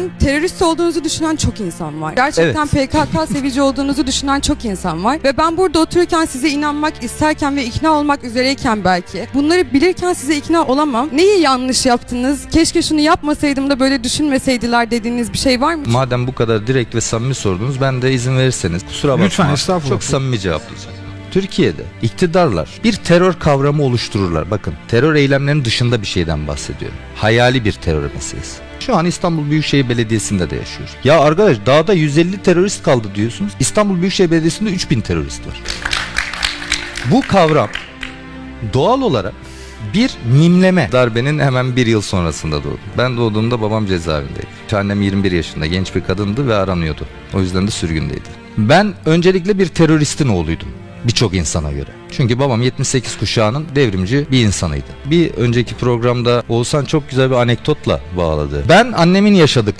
gerçekten terörist olduğunuzu düşünen çok insan var. Gerçekten PKK sevici olduğunuzu düşünen çok insan var. Ve ben burada otururken size inanmak isterken ve ikna olmak üzereyken belki bunları bilirken size ikna olamam. Neyi yanlış yaptınız? Keşke şunu yapmasaydım da böyle düşünmeseydiler dediğiniz bir şey var mı? Madem bu kadar direkt ve samimi sordunuz ben de izin verirseniz kusura bakma. Lütfen, estağfurullah. Çok samimi cevaplayacağım. Türkiye'de iktidarlar bir terör kavramı oluştururlar. Bakın terör eylemlerinin dışında bir şeyden bahsediyorum. Hayali bir terör meselesi. Şu an İstanbul Büyükşehir Belediyesi'nde de yaşıyoruz. Ya arkadaş dağda 150 terörist kaldı diyorsunuz. İstanbul Büyükşehir Belediyesi'nde 3000 terörist var. Bu kavram doğal olarak bir mimleme. Darbenin hemen bir yıl sonrasında doğdu. Ben doğduğumda babam cezaevindeydi. Annem 21 yaşında genç bir kadındı ve aranıyordu. O yüzden de sürgündeydi. Ben öncelikle bir teröristin oğluydum. Birçok insana göre. Çünkü babam 78 kuşağının devrimci bir insanıydı. Bir önceki programda Oğuzhan çok güzel bir anekdotla bağladı. Ben annemin yaşadıkları